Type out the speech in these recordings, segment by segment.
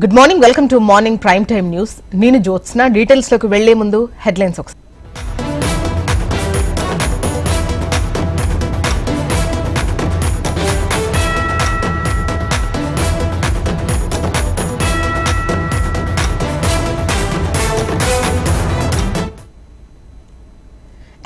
Good morning welcome to morning prime time news నేను జ్యోత్స్న. డీటెయిల్స్లోకి వెళ్ళే ముందు హెడ్లైన్స్ ఒకసారి.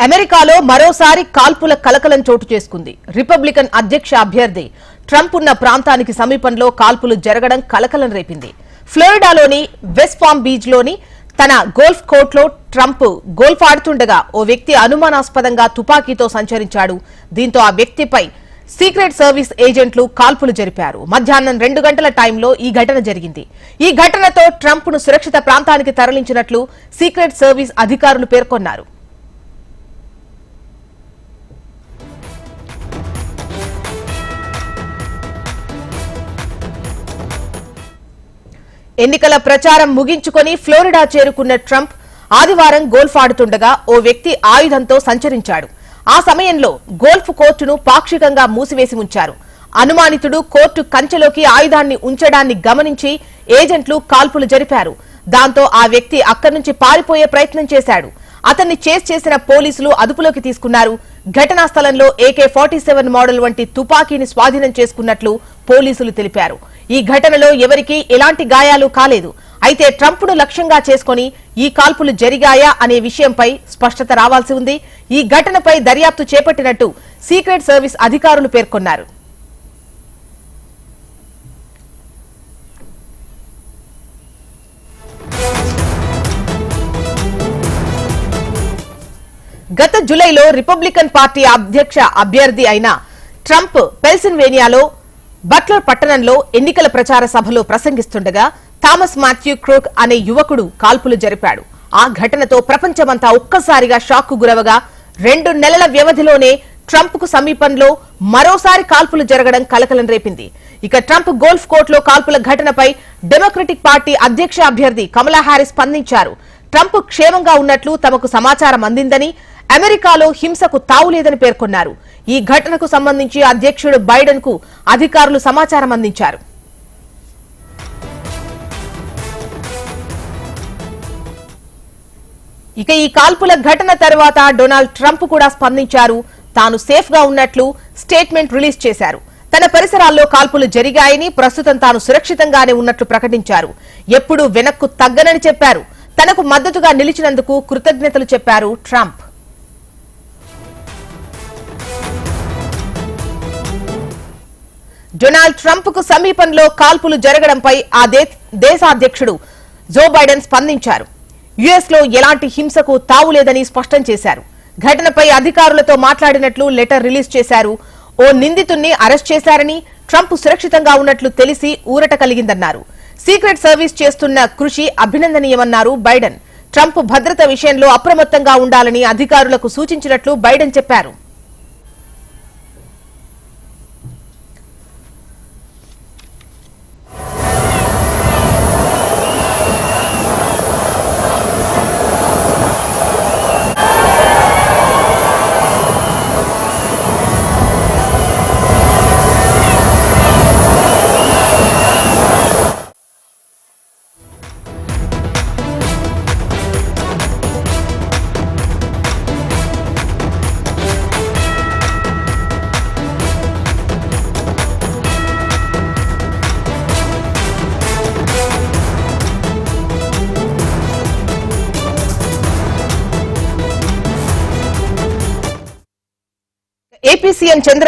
అమెరికాలో మరోసారి కాల్పుల కలకలం చోటు చేసుకుంది. రిపబ్లికన్ అధ్యక్ష అభ్యర్థి ట్రంప్ ఉన్న ప్రాంతానికి సమీపంలో కాల్పులు జరగడం కలకలం రేపింది. ఫ్లోరిడాలోని వెస్ట్ ఫామ్ బీచ్లోని తన గోల్ఫ్ కోర్ట్లో ట్రంప్ గోల్ఫ్ ఆడుతుండగా ఓ వ్యక్తి అనుమానాస్పదంగా తుపాకీతో సంచరించాడు. దీంతో ఆ వ్యక్తిపై సీక్రెట్ సర్వీస్ ఏజెంట్లు కాల్పులు జరిపారు. మధ్యాహ్నం రెండు గంటల టైంలో ఈ ఘటన జరిగింది. ఈ ఘటనతో ట్రంప్ను సురక్షిత ప్రాంతానికి తరలించినట్లు సీక్రెట్ సర్వీస్ అధికారులు పేర్కొన్నారు. ఎన్నికల ప్రచారం ముగించుకొని ఫ్లోరిడా చేరుకున్న ట్రంప్ ఆదివారం గోల్ఫ్ ఆడుతుండగా ఓ వ్యక్తి ఆయుధంతో సంచరించాడు. ఆ సమయంలో గోల్ఫ్ కోర్టును పాక్షికంగా మూసివేసి ఉంచారు అనుమానితుడు కోర్టు కంచెలోకి ఆయుధాన్ని ఉంచడాన్ని గమనించి ఏజెంట్లు కాల్పులు జరిపారు. దాంతో ఆ వ్యక్తి అక్కడి నుంచి పారిపోయే ప్రయత్నం చేశాడు. అతన్ని చేస్ చేసిన పోలీసులు అదుపులోకి తీసుకున్నారు. ఘటనా స్థలంలో ఏకే ఫార్టీ సెవెన్ మోడల్ వంటి తుపాకీని స్వాధీనం చేసుకున్నట్లు పోలీసులు తెలిపారు. ఈ ఘటనలో ఎవరికీ ఎలాంటి గాయాలు కాలేదు. అయితే ట్రంప్ను లక్ష్యంగా చేసుకుని ఈ కాల్పులు జరిగాయా అనే విషయంపై స్పష్టత రావాల్సి ఉంది. ఈ ఘటనపై దర్యాప్తు చేపట్టినట్టు సీక్రెట్ సర్వీస్ అధికారులు పేర్కొన్నారు. గత జులైలో రిపబ్లికన్ పార్టీ అధ్యక్ష అభ్యర్థి అయిన ట్రంప్ పెల్సిన్వేనియాలో బట్లర్ పట్టణంలో ఎన్నికల ప్రచార సభలో ప్రసంగిస్తుండగా థామస్ మాథ్యూ క్రోక్ అనే యువకుడు కాల్పులు జరిపాడు. ఆ ఘటనతో ప్రపంచమంతా ఒక్కసారిగా షాక్ గురవగా రెండు నెలల వ్యవధిలోనే ట్రంప్కు సమీపంలో మరోసారి కాల్పులు జరగడం కలకలం రేపింది. ఇక ట్రంప్ గోల్ఫ్ కోర్టులో కాల్పుల ఘటనపై డెమోక్రటిక్ పార్టీ అధ్యక్ష అభ్యర్థి కమలా హారిస్ స్పందించారు. ట్రంప్ క్షేమంగా ఉన్నట్లు తమకు సమాచారం అందిందని అమెరికాలో హింసకు తావులేదని పేర్కొన్నారు. ఈ ఘటనకు సంబంధించి అధ్యక్షుడు బైడెన్కు అధికారులు సమాచారం అందించారు. ఇక ఈ కాల్పుల ఘటన తర్వాత డొనాల్డ్ ట్రంప్ కూడా స్పందించారు. తాను సేఫ్గా ఉన్నట్లు స్టేట్మెంట్ రిలీజ్ చేశారు. తన పరిసరాల్లో కాల్పులు జరిగాయని ప్రస్తుతం తాను సురక్షితంగానే ఉన్నట్లు ప్రకటించారు. ఎప్పుడూ వెనక్కు తగ్గనని చెప్పారు. తనకు మద్దతుగా నిలిచినందుకు కృతజ్ఞతలు చెప్పారు ట్రంప్. డొనాల్డ్ ట్రంప్కు సమీపంలో కాల్పులు జరగడంపై ఆ దేశాధ్యక్షుడు దేశ జో బైడెన్ స్పందించారు. యుఎస్లో ఎలాంటి హింసకు తావులేదని స్పష్టం చేశారు. ఘటనపై అధికారులతో మాట్లాడినట్లు లెటర్ రిలీజ్ చేశారు. ఓ నిందితుణ్ణి అరెస్ట్ చేశారని ట్రంప్ సురక్షితంగా ఉన్నట్లు తెలిసి ఊరట కలిగిందన్నారు. సీక్రెట్ సర్వీస్ చేస్తున్న కృషి అభినందనీయమన్నారు బైడెన్. ట్రంప్ భద్రత విషయంలో అప్రమత్తంగా ఉండాలని అధికారులకు సూచించినట్లు బైడెన్ చెప్పారు.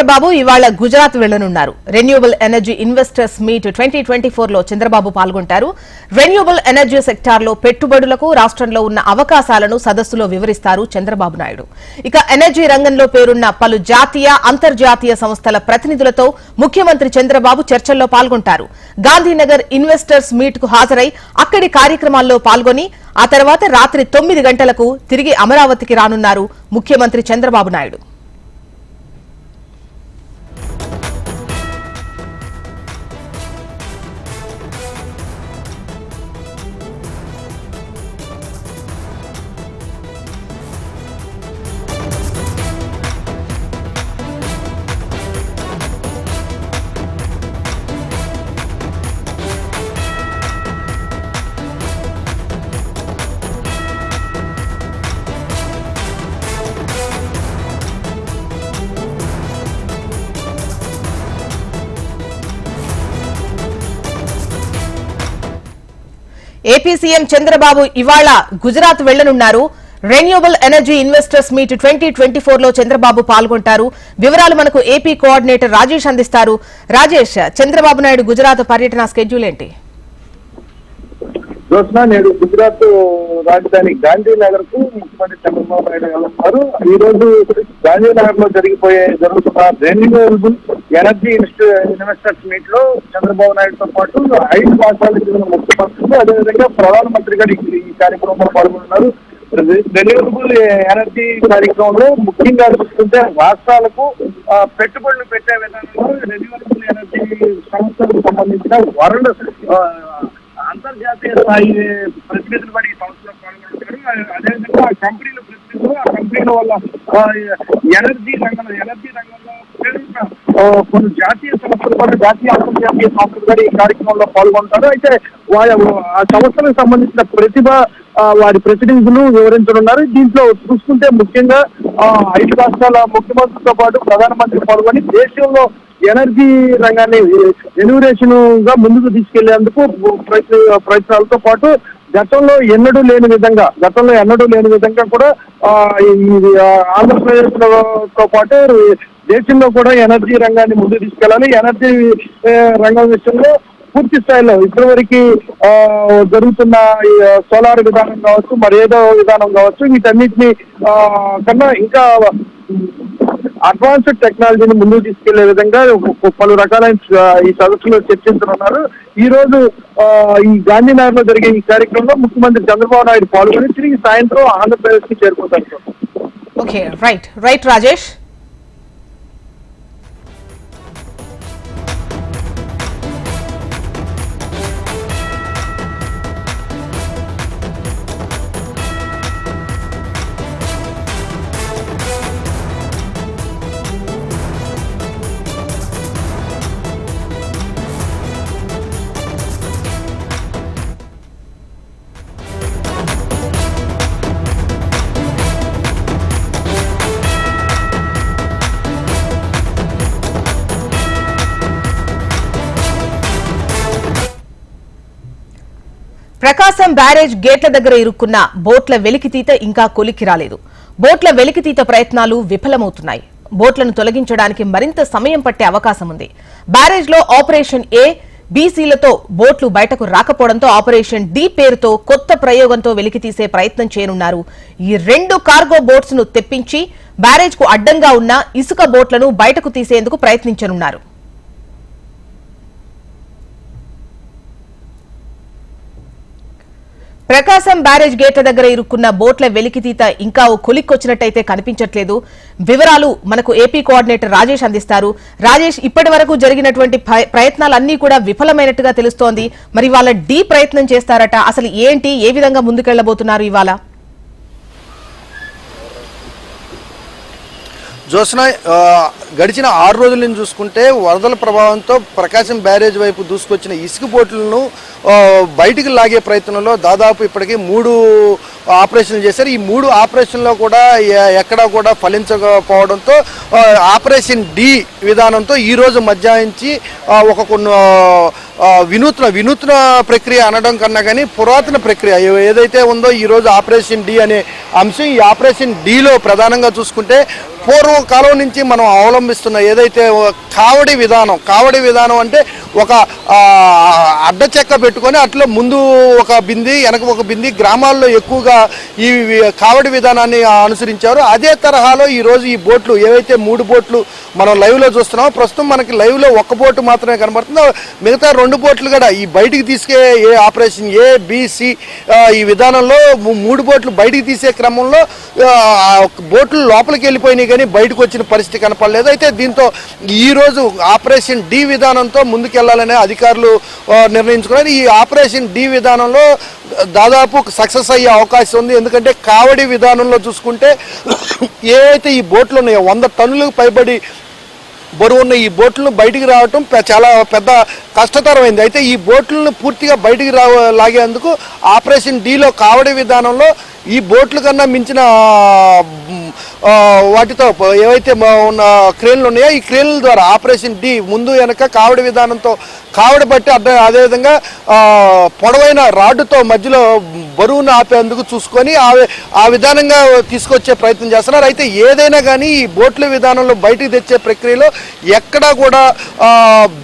చంద్రబాబు ఇవాళ Gujarat వెళ్ళనున్నారు renewable energy investors meet twenty twenty ఫోర్లో చంద్రబాబు పాల్గొంటారు. రెన్యూబుల్ ఎనర్జీ సెక్టార్లో పెట్టుబడులకు రాష్ట్రంలో ఉన్న అవకాశాలను సదస్సులో వివరిస్తారు చంద్రబాబు నాయుడు. ఇక ఎనర్జీ రంగంలో పేరున్న పలు జాతీయ అంతర్జాతీయ సంస్థల ప్రతినిధులతో ముఖ్యమంత్రి చంద్రబాబు చర్చల్లో పాల్గొంటారు. గాంధీనగర్ ఇన్వెస్టర్స్ మీట్కు హాజరై అక్కడి కార్యక్రమాల్లో పాల్గొని ఆ తర్వాత రాత్రి తొమ్మిది గంటలకు తిరిగి అమరావతికి రానున్నారు ముఖ్యమంత్రి చంద్రబాబు నాయుడు. ఏపీ సీఎం చంద్రబాబు ఇవాళ Gujarat వెళ్ళనున్నారు renewable energy investors meet twenty twenty ఫోర్లో చంద్రబాబు పాల్గొంటారు. వివరాలు మనకు ఏపీ కోఆర్డినేటర్ రాజేష్ అందిస్తారు. రాజేష్ చంద్రబాబు నాయుడు గుజరాత్ పర్యటన స్కెడ్యూల్ ఏంటి? జ్యోత్స్న నేడు గుజరాత్ రాజధాని గాంధీనగర్కు ముఖ్యమంత్రి చంద్రబాబు నాయుడు వెళ్తున్నారు ఈ రోజు గాంధీనగర్లో జరిగిపోయే జరుగుతున్న రెన్యూవబుల్ ఎనర్జీ ఇన్వెస్టర్స్ మీట్లో చంద్రబాబు నాయుడుతో పాటు ఐదు రాష్ట్రాలకు చెందిన ముఖ్యమంత్రులు అదేవిధంగా ప్రధానమంత్రి గారు ఈ- ఈ కార్యక్రమంలో పాల్గొన్నారు రెన్యూవబుల్ ఎనర్జీ కార్యక్రమంలో ముఖ్యంగా చూసుకుంటే రాష్ట్రాలకు పెట్టుబడులు పెట్టే విధానంలో రెన్యూవబుల్ ఎనర్జీ సంస్థలకు సంబంధించిన వరల్డ్ అంతర్జాతీయ స్థాయి ప్రతినిధులు కూడా ఈ సంస్థలో పాల్గొంటారు అదేవిధంగా ఆ కంపెనీల ప్రతినిధులు ఆ కంపెనీల వల్ల ఎనర్జీ రంగంలో ఎనర్జీ రంగంలో కొన్ని జాతీయ సంస్థలు కూడా జాతీయ అంతర్జాతీయ సంస్థలు కూడా ఈ కార్యక్రమంలో పాల్గొంటారు. అయితే వారి ఆ సంస్థలకు సంబంధించిన ప్రతిభ వారి ప్రతినిధులు వివరించనున్నారు. దీంట్లో చూసుకుంటే ముఖ్యంగా ఐదు రాష్ట్రాల ముఖ్యమంత్రితో పాటు ప్రధానమంత్రి పాల్గొని దేశంలో ఎనర్జీ రంగాన్ని ఎన్యూరేషన్గా ముందుకు తీసుకెళ్ళేందుకు ప్రయత్న ప్రయత్నాలతో పాటు గతంలో ఎన్నడూ లేని విధంగా గతంలో ఎన్నడూ లేని విధంగా కూడా ఆంధ్రప్రదేశ్తో పాటు దేశంలో కూడా ఎనర్జీ రంగాన్ని ముందుకు తీసుకెళ్ళాలి. ఎనర్జీ రంగం విషయంలో పూర్తి స్థాయిలో ఇప్పటివరకు జరుగుతున్న ఈ సోలార్ విధానం కావచ్చు మరి ఏదో విధానం కావచ్చు వీటన్నిటిని కన్నా ఇంకా అడ్వాన్స్డ్ టెక్నాలజీని ముందుకు తీసుకెళ్ళే విధంగా పలు రకాలైన ఈ సదస్సులో చర్చించనున్నారు. ఈ రోజు ఈ గాంధీనగర్లో జరిగే ఈ కార్యక్రమంలో ముఖ్యమంత్రి చంద్రబాబు నాయుడు పాల్గొని తిరిగి సాయంత్రం ఆంధ్రప్రదేశ్కి చేరుకుంటారు okay right. Right Rajesh? Prakasam barrage గేట్ల దగ్గర ఇరుక్కున్న బోట్ల వెలికితీత ఇంకా కొలిక్కి రాలేదు. బోట్ల వెలికితీత ప్రయత్నాలు విఫలమవుతున్నాయి. బోట్లను తొలగించడానికి మరింత సమయం పట్టే అవకాశం ఉంది. బ్యారేజ్లో ఆపరేషన్ ఏ బీసీలతో బోట్లు బయటకు రాకపోవడంతో ఆపరేషన్ డి పేరుతో కొత్త ప్రయోగంతో వెలికితీసే ప్రయత్నం చేయనున్నారు. ఈ రెండు కార్గో బోట్స్ను తెప్పించి బ్యారేజ్కు అడ్డంగా ఉన్న ఇసుక బోట్లను బయటకు తీసేందుకు ప్రయత్నించనున్నారు. ప్రకాశం బ్యారేజ్ గేట్ల దగ్గర ఇరుక్కున్న బోట్ల వెలికితీత ఇంకా ఓ కొలిక్కొచ్చినట్టయితే కనిపించట్లేదు. వివరాలు మనకు ఏపీ కోఆర్డినేటర్ రాజేష్ అందిస్తారు. రాజేష్ ఇప్పటి వరకు జరిగినటువంటి ప్ర- ప్రయత్నాలన్నీ కూడా విఫలమైనట్టుగా తెలుస్తోంది. మరి వాళ్ళ డీ ప్రయత్నం చేస్తారట. అసలు ఏంటి? ఏ విధంగా ముందుకెళ్ళబోతున్నారు ఇవాళ? జోస్న గడిచిన ఆరు రోజుల నుంచి చూసుకుంటే వరదల ప్రభావంతో ప్రకాశం బ్యారేజ్ వైపు దూసుకొచ్చిన ఇసుక బోట్లను బయటికి లాగే ప్రయత్నంలో దాదాపు ఇప్పటికీ మూడు ఆపరేషన్లు చేశారు. ఈ మూడు ఆపరేషన్లో కూడా ఎక్కడా కూడా ఫలించకపోవడంతో ఆపరేషన్ డి విధానంతో ఈరోజు రోజు మధ్యాహించి ఒక కొన్ని వినూత్న వినూత్న ప్రక్రియ అనడం కన్నా కానీ పురాతన ప్రక్రియ ఏదైతే ఉందో ఈ రోజు ఆపరేషన్ డి అనే అంశం ఈ ఆపరేషన్ డిలో ప్రధానంగా చూసుకుంటే పూర్వకాలం నుంచి మనం అవలంబిస్తున్న ఏదైతే కావడి విధానం కావడి విధానం అంటే ఒక అడ్డ చెక్క పెట్టుకొని అట్లా ముందు ఒక బింది వెనక ఒక బింది గ్రామాల్లో ఎక్కువగా ఈ కావడి విధానాన్ని అనుసరించారు. అదే తరహాలో ఈరోజు ఈ బోట్లు ఏవైతే మూడు బోట్లు మనం లైవ్లో చూస్తున్నామో ప్రస్తుతం మనకి లైవ్లో ఒక్క బోటు మాత్రమే కనబడుతుందో. మిగతా రెండు బోట్లు కూడా ఈ బయటికి తీసుకే ఏ ఆపరేషన్ ఏ బిసి ఈ విధానంలో మూడు బోట్లు బయటికి తీసే క్రమంలో బోట్లు లోపలికి వెళ్ళిపోయినాయి కానీ బయటకు వచ్చిన పరిస్థితి కనపడలేదు. అయితే దీంతో ఈ రోజు ఆపరేషన్ డి విధానంతో ముందుకు ముందుకెళ్ళాలనే అధికారులు నిర్ణయించుకున్నారు. ఈ ఆపరేషన్ డి విధానంలో దాదాపు సక్సెస్ అయ్యే అవకాశం ఉంది. ఎందుకంటే కావడి విధానంలో చూసుకుంటే ఏవైతే ఈ బోట్లు ఉన్నాయో వంద టన్నులకు పైబడి బరువు ఉన్న ఈ బోట్లను బయటికి రావటం చాలా పెద్ద కష్టతరమైంది. అయితే ఈ బోట్లను పూర్తిగా బయటికి రా లాగేందుకు ఆపరేషన్ డీలో కావడి విధానంలో ఈ బోట్ల కన్నా మించిన వాటితో ఏవైతే ఉన్న క్రేన్లు ఉన్నాయో ఈ క్రేన్ల ద్వారా ఆపరేషన్ డి ముందు వెనక కావడి విధానంతో కావడి పట్టి అడ్డ అదేవిధంగా పొడవైన రాడ్డుతో మధ్యలో బరువును ఆపేందుకు చూసుకొని ఆ ఆ విధానంగా తీసుకొచ్చే ప్రయత్నం చేస్తున్నారు. అయితే ఏదైనా కానీ ఈ బోట్ల విధానంలో బయటికి తెచ్చే ప్రక్రియలో ఎక్కడా కూడా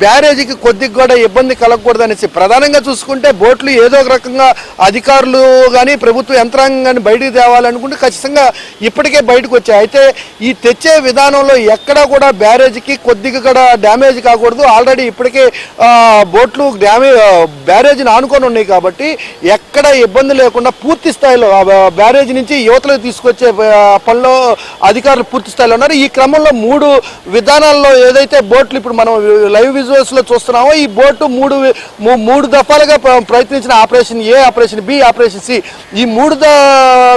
బ్యారేజీకి కొద్దిగా కూడా ఇబ్బంది కలగకూడదు అనేసి ప్రధానంగా చూసుకుంటే బోట్లు ఏదో ఒక రకంగా అధికారులు కానీ ప్రభుత్వ యంత్రాంగం కానీ బయటికి తేవాలనుకుంటే ఖచ్చితంగా ఇప్పటికే బయటకు వచ్చాయి. అయితే ఈ తెచ్చే విధానంలో ఎక్కడా కూడా బ్యారేజీకి కొద్దిగా కూడా డ్యామేజ్ కాకూడదు. ఆల్రెడీ ఇప్పటికే బోట్లు డ్యామే బ్యారేజీని ఆనుకొని ఉన్నాయి కాబట్టి ఎక్కడ ఇబ్బంది లేకుండా పూర్తి స్థాయిలో బ్యారేజ్ నుంచి యువతలకు తీసుకొచ్చే పనిలో అధికారులు పూర్తి స్థాయిలో ఉన్నారు. ఈ క్రమంలో మూడు విధానాల్లో ఏదైతే బోట్లు ఇప్పుడు మనం లైవ్ విజువల్స్లో చూస్తున్నామో ఈ బోటు మూడు మూ- మూడు దఫాలుగా ప్రయత్నించిన operation A operation B operation C ఈ మూడు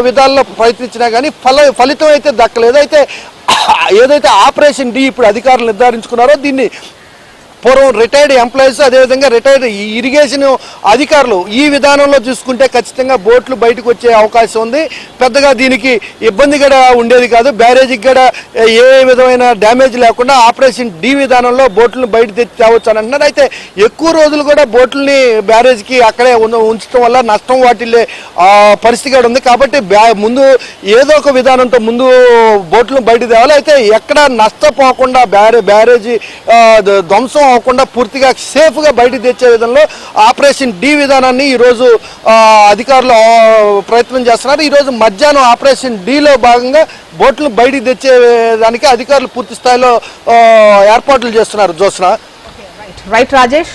విధాల్లో ప్రయత్నించినా కానీ ఫల ఫలితం అయితే దక్కలేదు. అయితే ఏదైతే ఆపరేషన్ డి ఇప్పుడు అధికారులు నిర్ధారించుకున్నారో దీన్ని పూర్వం రిటైర్డ్ ఎంప్లాయీస్ అదేవిధంగా రిటైర్డ్ ఇరిగేషన్ అధికారులు ఈ విధానంలో చూసుకుంటే ఖచ్చితంగా బోట్లు బయటకు వచ్చే అవకాశం ఉంది. పెద్దగా దీనికి ఇబ్బంది కూడా ఉండేది కాదు. బ్యారేజీకి కూడా ఏ విధమైన డ్యామేజ్ లేకుండా ఆపరేషన్ డి విధానంలో బోట్లను బయట తెచ్చి తేవచ్చు అని అంటున్నారు. అయితే ఎక్కువ రోజులు కూడా బోట్లని బ్యారేజ్కి అక్కడే ఉంచడం వల్ల నష్టం వాటిల్లే పరిస్థితి కూడా ఉంది. కాబట్టి బ్యా ముందు ఏదో ఒక విధానంతో ముందు బోట్లను బయట తేవాలి. అయితే ఎక్కడ నష్టపోకుండా బ్యారే బ్యారేజీ ధ్వంసం అవ్వకుండా పూర్తిగా సేఫ్గా బయటకు తెచ్చే విధంలో ఆపరేషన్ డి విధానాన్ని ఈరోజు అధికారులు ప్రయత్నం చేస్తున్నారు. ఈరోజు మధ్యాహ్నం ఆపరేషన్ డిలో భాగంగా బోట్లు బయటికి తెచ్చే దానికి అధికారులు పూర్తి స్థాయిలో ఏర్పాట్లు చేస్తున్నారు. జోస్న రైట్ రాజేష్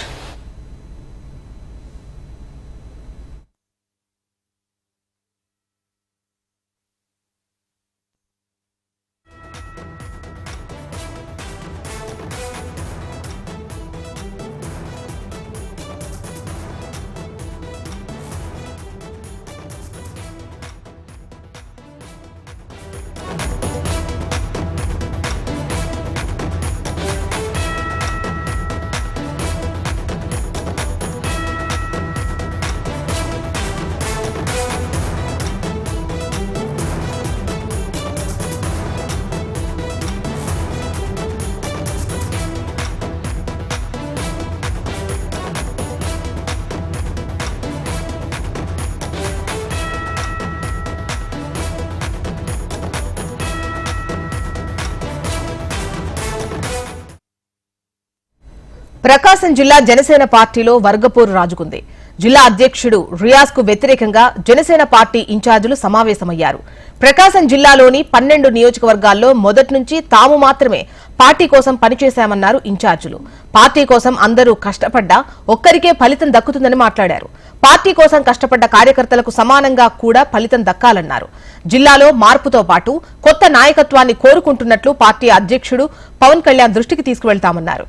ప్రకాశం జిల్లా జనసేన పార్టీలో వర్గపోరు రాజుకుంది. జిల్లా అధ్యక్షుడు రియాజ్కు వ్యతిరేకంగా జనసేన పార్టీ ఇన్ఛార్జీలు సమావేశమయ్యారు. ప్రకాశం జిల్లాలోని పన్నెండు నియోజకవర్గాల్లో మొదటి నుంచి తాము మాత్రమే పార్టీ కోసం పనిచేశామన్నారు ఇన్ఛార్జీలు. పార్టీ కోసం అందరూ కష్టపడ్డా ఒక్కరికే ఫలితం దక్కుతుందని మాట్లాడారు. పార్టీ కోసం కష్టపడ్డ కార్యకర్తలకు సమానంగా కూడా ఫలితం దక్కాలన్నారు. జిల్లాలో మార్పుతో పాటు కొత్త నాయకత్వాన్ని కోరుకుంటున్నట్లు పార్టీ అధ్యక్షుడు పవన్ కళ్యాణ్ దృష్టికి తీసుకువెళ్తామన్నారు.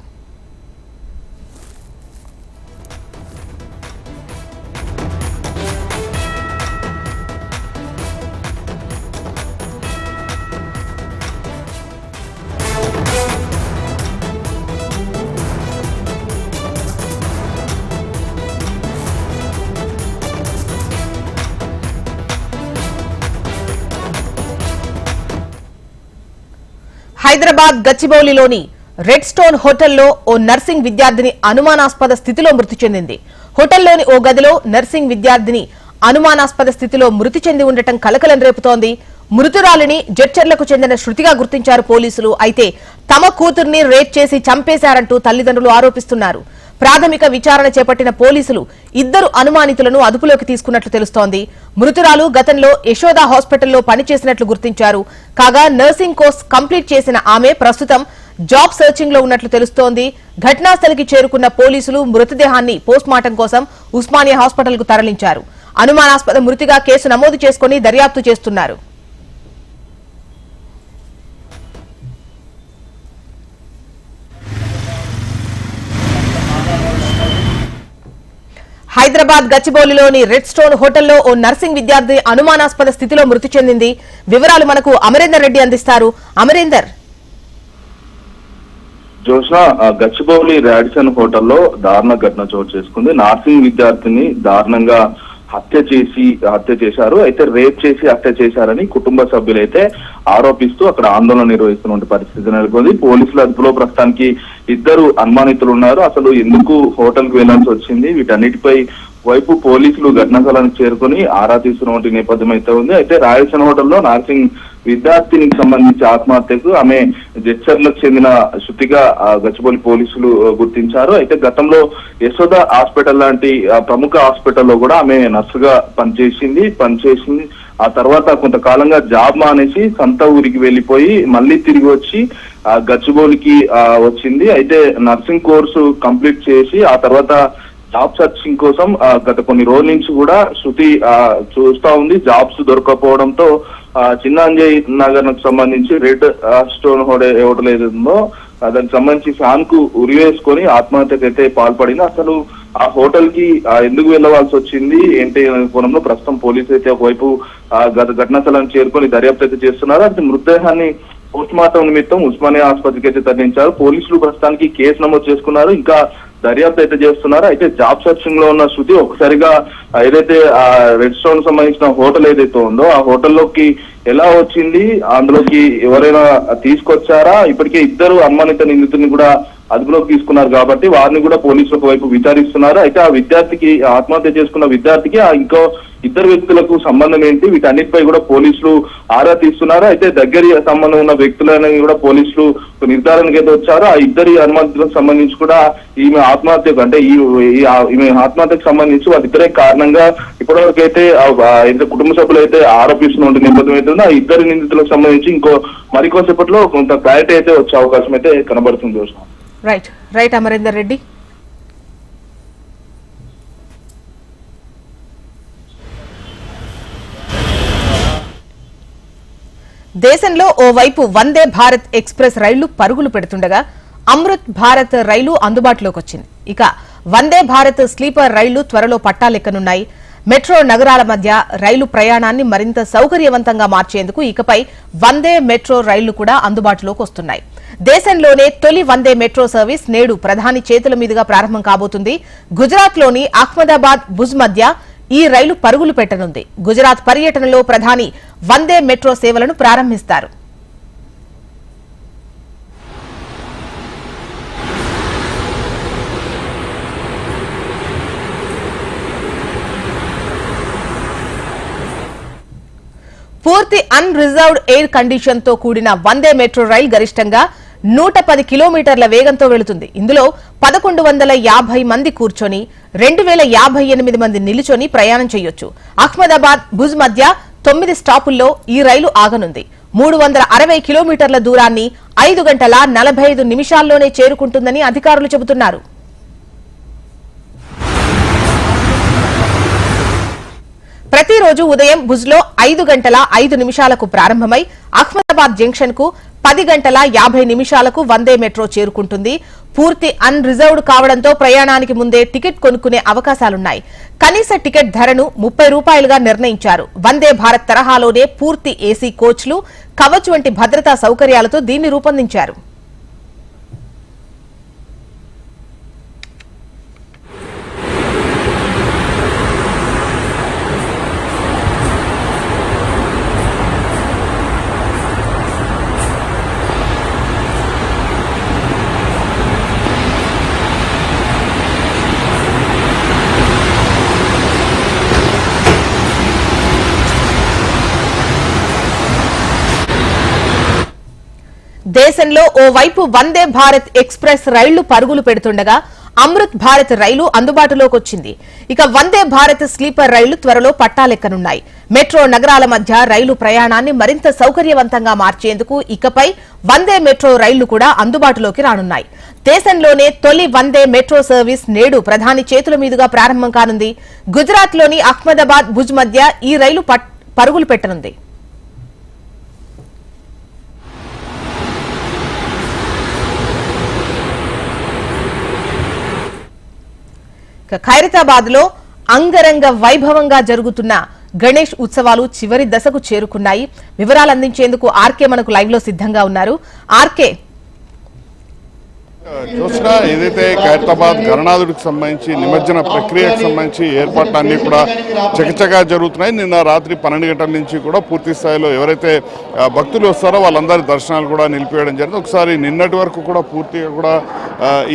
హైదరాబాద్ గచ్చిబౌలిలోని రెడ్ స్టోన్ హోటల్లో ఓ నర్సింగ్ విద్యార్థిని అనుమానాస్పద స్థితిలో మృతి చెందింది. హోటల్లోని ఓ గదిలో నర్సింగ్ విద్యార్థిని అనుమానాస్పద స్థితిలో మృతి చెంది ఉండటం కలకలం రేపుతోంది. మృతురాలిని జడ్చర్లకు చెందిన శృతిగా గుర్తించారు పోలీసులు. అయితే తమ కూతుర్ని రేప్ చేసి చంపేశారంటూ తల్లిదండ్రులు ఆరోపిస్తున్నారు. ప్రాథమిక విచారణ చేపట్టిన పోలీసులు ఇద్దరు అనుమానితులను అదుపులోకి తీసుకున్నట్లు తెలుస్తోంది. మృతురాలు గతంలో యశోద హాస్పిటల్లో పనిచేసినట్లు గుర్తించారు. కాగా నర్సింగ్ కోర్స్ కంప్లీట్ చేసిన ఆమె ప్రస్తుతం జాబ్ సర్చింగ్లో ఉన్నట్లు తెలుస్తోంది. ఘటనాస్థలికి చేరుకున్న పోలీసులు మృతదేహాన్ని పోస్ట్మార్టం కోసం ఉస్మానియా హాస్పిటల్కు తరలించారు. అనుమానాస్పద మృతిగా కేసు నమోదు చేసుకుని దర్యాప్తు చేస్తున్నారు. హైదరాబాద్ గచ్చిబౌలిలోని రెడ్ స్టోన్ హోటల్లో ఓ నర్సింగ్ విద్యార్థి అనుమానాస్పద స్థితిలో మృతి చెందింది. వివరాలు మనకు అమరేందర్ రెడ్డి అందిస్తారు. అమరేందర్. జోష్ణ ఆ, గచ్చిబౌలి రాడిసన్ హోటల్లో దారుణ ఘటన చోటు చేసుకుంది. నర్సింగ్ విద్యార్థిని దారుణంగా హత్య చేసి హత్య చేశారు. అయితే రేప్ చేసి హత్య చేశారని కుటుంబ సభ్యులైతే ఆరోపిస్తూ అక్కడ ఆందోళన నిర్వహిస్తున్న పరిస్థితి నెలకొంది. పోలీసుల అదుపులో ప్రస్తుతానికి ఇద్దరు అనుమానితులు ఉన్నారు అసలు ఎందుకు హోటల్కు వెళ్ళాల్సి వచ్చింది? వీటన్నిటిపై వైపు పోలీసులు ఘటనా స్థలానికి చేరుకొని ఆరా తీస్తున్నటువంటి నేపథ్యం అయితే ఉంది. అయితే రాయలసీమ హోటల్లో నర్సింగ్ విద్యార్థినికి సంబంధించి ఆత్మహత్యకు ఆమె జడ్చర్లకు చెందిన శృతిగా గచ్చిబౌలి పోలీసులు గుర్తించారు. అయితే గతంలో యశోద హాస్పిటల్ లాంటి ప్రముఖ హాస్పిటల్లో కూడా ఆమె నర్సుగా పనిచేసింది పనిచేసింది. ఆ తర్వాత కొంతకాలంగా జాబ్ మానేసి సొంత ఊరికి వెళ్ళిపోయి మళ్ళీ తిరిగి వచ్చి ఆ, గచ్చిబౌలికి వచ్చింది. అయితే నర్సింగ్ కోర్సు కంప్లీట్ చేసి ఆ తర్వాత జాబ్ సర్చింగ్ కోసం గత కొన్ని రోజుల నుంచి కూడా శృతి చూస్తా ఉంది. జాబ్స్ దొరకకపోవడంతో చిన్నాంజయ్ చిన్న నగర్కు సంబంధించి రెడ్ స్టోన్ హోటల్ హోటల్ ఏది దానికి సంబంధించి ఫ్యాన్కు ఉరివేసుకొని ఆత్మహత్యకు అయితే పాల్పడింది. అసలు ఆ హోటల్కి ఎందుకు వెళ్ళవలసి వచ్చింది? ఏంటి కోణంలో ప్రస్తుతం పోలీసు అయితే ఒకవైపు గత ఘటనా స్థలానికి చేరుకొని దర్యాప్తు అయితే చేస్తున్నారు. అయితే మృతదేహాన్ని పోస్ట్ మార్టం నిమిత్తం ఉస్మానియా ఆసుపత్రికి అయితే తరలించారు. పోలీసులు ప్రస్తుతానికి కేసు నమోదు చేసుకున్నారు. ఇంకా దర్యాప్తు అయితే చేస్తున్నారు అయితే జాబ్ సర్చింగ్లో ఉన్న శృతి ఒకసారిగా ఏదైతే ఆ రెడ్ స్టోన్ సంబంధించిన హోటల్ ఏదైతే ఉందో ఆ హోటల్లోకి ఎలా వచ్చింది? అందులోకి ఎవరైనా తీసుకొచ్చారా? ఇప్పటికే ఇద్దరు అనుమానిత నిందితుల్ని కూడా అదుపులోకి తీసుకున్నారు కాబట్టి వారిని కూడా పోలీసులు వైపు విచారిస్తున్నారు. అయితే ఆ విద్యార్థికి ఆత్మహత్య చేసుకున్న విద్యార్థికి ఆ ఇంకో ఇద్దరు వ్యక్తులకు సంబంధం ఏంటి? వీటన్నిటిపై కూడా పోలీసులు ఆరా తీస్తున్నారు. అయితే దగ్గరి సంబంధం ఉన్న వ్యక్తులని కూడా పోలీసులు నిర్ధారణకి అయితే వచ్చారు ఆ ఇద్దరి అనుమతులకు సంబంధించి కూడా ఈమె ఆత్మహత్యకు అంటే ఈ ఈమె ఆత్మహత్యకు సంబంధించి వాళ్ళిద్దరే కారణంగా ఇప్పటివరకు అయితే ఇద్దరు కుటుంబ సభ్యులు అయితే ఆరోపిస్తున్న నేపథ్యం అయితే ఆ ఇద్దరు నిందితులకు సంబంధించి ఇంకో మరికొంతసేపట్లో కొంత క్లారిటీ అయితే వచ్చే అవకాశం అయితే కనబడుతుంది చూసాం రైట్ రైట్ అమరేందర్ రెడ్డి దేశంలో ఓవైపు వందే భారత్ ఎక్స్ప్రెస్ రైళ్ళు పరుగులు పెడుతుండగా అమృత్ భారత్ రైలు అందుబాటులోకి వచ్చింది. ఇక వందే భారత్ స్లీపర్ రైళ్ళు త్వరలో పట్టాలెక్కనున్నాయి. మెట్రో నగరాల మధ్య రైలు ప్రయాణాన్ని మరింత సౌకర్యవంతంగా మార్చేందుకు ఇకపై వందే మెట్రో రైళ్ళు కూడా అందుబాటులోకి వస్తున్నాయి. దేశంలోనే తొలి వందే మెట్రో సర్వీస్ నేడు ప్రధాని చేతుల మీదుగా ప్రారంభం కాబోతుంది. గుజరాత్లోని అహ్మదాబాద్ భుజ్ మధ్య ఈ రైలు పరుగులు పెట్టనుంది. గుజరాత్ పర్యటనలో ప్రధాని వందే మెట్రో సేవలను ప్రారంభిస్తారు. పూర్తి అన్ రిజర్వ్డ్ ఎయిర్ కండిషన్తో కూడిన వందే మెట్రో రైలు గరిష్టంగా నూట పది కిలోమీటర్ల వేగంతో వెళుతుంది. ఇందులో పదకొండు వందల యాభై మంది కూర్చొని రెండు వేల యాభై ఎనిమిది మంది నిలుచొని ప్రయాణం చేయొచ్చు. అహ్మదాబాద్ భుజ్ మధ్య తొమ్మిది స్టాపుల్లో ఈ రైలు ఆగనుంది. మూడు వందల అరవై కిలోమీటర్ల దూరాన్ని ఐదు గంటల నలభై ఐదు నిమిషాల్లోనే చేరుకుంటుందని అధికారులు చెబుతున్నారు. ప్రతిరోజు ఉదయం భుజ్లో ఐదు గంటల ఐదు నిమిషాలకు ప్రారంభమై అహ్మదాబాద్ జంక్షన్కు పది గంటల యాభై నిమిషాలకు వందే మెట్రో చేరుకుంటుంది. పూర్తి అన్ రిజర్వ్డ్ కావడంతో ప్రయాణానికి ముందే టికెట్ కొనుక్కునే అవకాశాలున్నాయి. కనీస టికెట్ ధరను ముప్పై రూపాయలుగా నిర్ణయించారు. వందే భారత్ తరహాలోనే పూర్తి ఏసీ కోచ్లు కవచ్ వంటి భద్రతా సౌకర్యాలతో దీన్ని రూపొందించారు. దేశంలో ఓవైపు వందే భారత్ ఎక్స్ప్రెస్ రైళ్ళు పరుగులు పెడుతుండగా అమృత్ భారత్ రైలు అందుబాటులోకి వచ్చింది ఇక వందే భారత్ స్లీపర్ రైళ్ళు త్వరలో పట్టాలెక్కనున్నాయి. మెట్రో నగరాల మధ్య రైలు ప్రయాణాన్ని మరింత సౌకర్యవంతంగా మార్చేందుకు ఇకపై వందే మెట్రో రైళ్ళు కూడా అందుబాటులోకి రానున్నాయి. దేశంలోనే తొలి వందే మెట్రో సర్వీస్ నేడు ప్రధాని చేతుల మీదుగా ప్రారంభం కానుంది. గుజరాత్లోని అహ్మదాబాద్ భుజ్ మధ్య ఈ రైలు పట్- పరుగులు పెట్టనుంది. ఖైరతాబాద్లో అంగరంగ వైభవంగా జరుగుతున్న గణేష్ ఉత్సవాలు చివరి దశకు చేరుకున్నాయి. వివరాలు అందించేందుకు ఆర్కే మనకు లైవ్లో సిద్ధంగా ఉన్నారు. ఆర్కే చూసినా ఏదైతే ఖైరతాబాద్ ఘరణాదుడికి సంబంధించి నిమజ్జన ప్రక్రియకు సంబంధించి ఏర్పాట్లన్నీ కూడా చకచకా జరుగుతున్నాయి. నిన్న రాత్రి పన్నెండు గంటల నుంచి కూడా పూర్తి స్థాయిలో ఎవరైతే భక్తులు వస్తారో వాళ్ళందరి దర్శనాలు కూడా నిలిపివేయడం జరిగింది. ఒకసారి నిన్నటి వరకు కూడా పూర్తిగా కూడా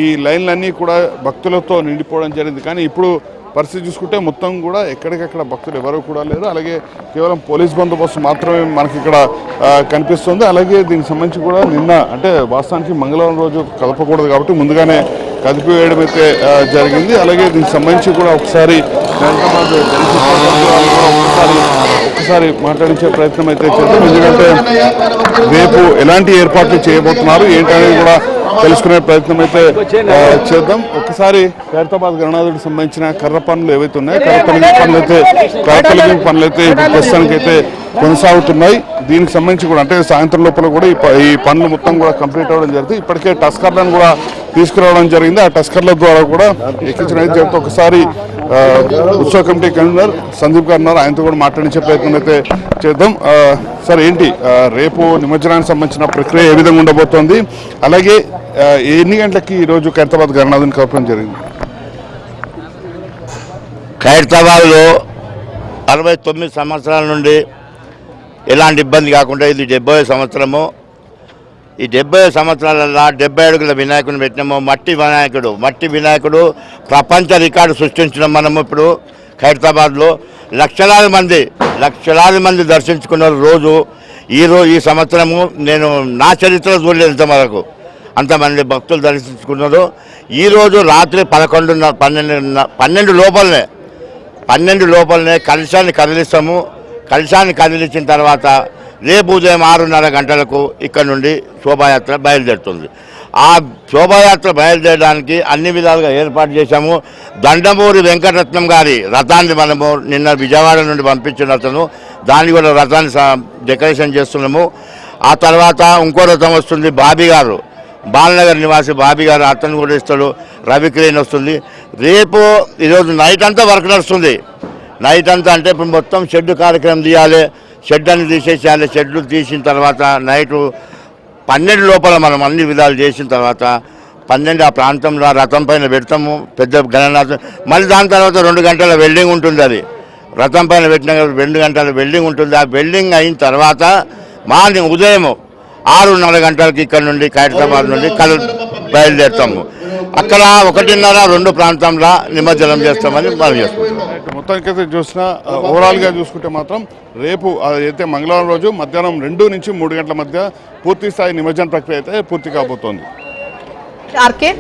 ఈ లైన్లన్నీ కూడా భక్తులతో నిండిపోవడం జరిగింది. కానీ ఇప్పుడు పరిస్థితి చూసుకుంటే మొత్తం కూడా ఎక్కడికక్కడ భక్తులు ఎవరు కూడా లేరు. అలాగే కేవలం పోలీస్ బందోబస్తు మాత్రమే మనకి ఇక్కడ కనిపిస్తుంది. అలాగే దీనికి సంబంధించి కూడా నిన్న అంటే వాస్తవానికి మంగళవారం రోజు కలపకూడదు కాబట్టి ముందుగానే కదిపివేయడం అయితే జరిగింది. అలాగే దీనికి సంబంధించి కూడా ఒకసారి కూడా ఒకసారి ఒకసారి మాట్లాడించే ప్రయత్నం అయితే చేద్దాం. ఎందుకంటే రేపు ఎలాంటి ఏర్పాట్లు చేయబోతున్నారు ఏంటనేది కూడా తెలుసుకునే ప్రయత్నం అయితే చేద్దాం. ఒకసారి ఖైరతాబాద్ గణనాథుడికి సంబంధించిన కర్ర పనులు ఏవైతే ఉన్నాయో కర్ర పనులు పనులు అయితే కర్ర పనులు అయితే ప్రస్తుతానికి అయితే కొనసాగుతున్నాయి. దీనికి సంబంధించి కూడా అంటే సాయంత్రం లోపల కూడా ఈ పనులు మొత్తం కూడా కంప్లీట్ అవ్వడం జరిగింది. ఇప్పటికే టస్కర్లను కూడా తీసుకురావడం జరిగింది. ఆ టస్కర్ల ద్వారా కూడా ఎక్కించడం అయితే ఒకసారి ఉత్సవ కమిటీ కన్వీనర్ సందీప్ గారు ఉన్నారు. ఆయనతో కూడా మాట్లాడించే ప్రయత్నం అయితే చేద్దాం. సార్ ఏంటి? రేపు నిమజ్జనానికి సంబంధించిన ప్రక్రియ ఏ విధంగా ఉండబోతోంది? అలాగే ఎన్ని గంటలకి ఈరోజు ఖైరతాబాద్ గణనాథుని కలపడం జరిగింది? ఖైరతాబాద్లో అరవై తొమ్మిది సంవత్సరాల నుండి ఎలాంటి ఇబ్బంది కాకుండా ఇది డెబ్బై సంవత్సరము. ఈ డెబ్బై సంవత్సరాలలో డెబ్బై అడుగుల వినాయకుని పెట్టినాము. మట్టి వినాయకుడు మట్టి వినాయకుడు ప్రపంచ రికార్డు సృష్టించడం మనము ఇప్పుడు ఖైరతాబాద్లో. లక్షలాది మంది లక్షలాది మంది దర్శించుకున్నారు రోజు ఈ రోజు ఈ సంవత్సరము నేను నా చరిత్ర చూడలేదు ఇంతవరకు అంతమంది భక్తులు దర్శించుకున్నారు. ఈరోజు రాత్రి పదకొండున్నర పన్నెండున్న పన్నెండు లోపలనే పన్నెండు లోపలనే కలశాన్ని కదిలిస్తాము. కలశాన్ని కదిలించిన తర్వాత రేపు ఉదయం ఆరున్నర గంటలకు ఇక్కడ నుండి శోభాయాత్ర బయలుదేరుతుంది. ఆ శోభాయాత్ర బయలుదేరడానికి అన్ని విధాలుగా ఏర్పాటు చేశాము. దండమూరి వెంకటరత్నం గారి రథాన్ని మనము నిన్న విజయవాడ నుండి పంపించిన అతను. దాన్ని కూడా రథాన్ని స- డెకరేషన్ చేస్తున్నాము. ఆ తర్వాత ఇంకో రథం వస్తుంది బాబీ గారు. బాలనగర్ నివాసి బాబీ గారు అతను కూడా ఇస్తాడు. రవి క్రేన్ వస్తుంది. రేపు ఈరోజు నైట్ అంతా వర్క్ నడుస్తుంది. నైట్ అంతా అంటే ఇప్పుడు మొత్తం షెడ్ కార్యక్రమం తీయాలి. షెడ్ అని తీసేసేయాలి. షెడ్లు తీసిన తర్వాత నైటు పన్నెండు లోపల మనం అన్ని విధాలు చేసిన తర్వాత పన్నెండు ఆ ప్రాంతంలో రథం పైన పెడతాము. పెద్ద గణనాథం మళ్ళీ దాని తర్వాత రెండు గంటల వెల్డింగ్ ఉంటుంది అది. రథం పైన పెట్టిన రెండు గంటల వెల్డింగ్ ఉంటుంది. ఆ వెల్డింగ్ అయిన తర్వాత మార్నింగ్ ఉదయం ఆరున్నర గంటలకి ఇక్కడ నుండి ఖైరతాబాద్ నుండి కల్ బయలుదేరుతాము. అక్కడ ఒకటిన్నర రెండు ప్రాంతంలో నిమజ్జనం చేస్తామని మనం చేసుకుంటాం. మొత్తానికైతే చూసినా ఓవరాల్గా చూసుకుంటే మాత్రం రేపు అయితే మంగళవారం రోజు మధ్యాహ్నం రెండు నుంచి మూడు గంటల మధ్య పూర్తి స్థాయి నిమజ్జన ప్రక్రియ అయితే పూర్తి కాబోతోంది. ఆర్కే?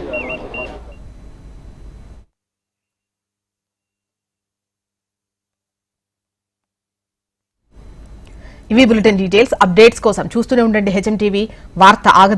ఇవి బులెటిన్ డీటెయిల్స్ అప్డేట్స్ కోసం చూస్తూనే ఉండండి. హెచ్ఎం టీవీ వార్త ఆగదు.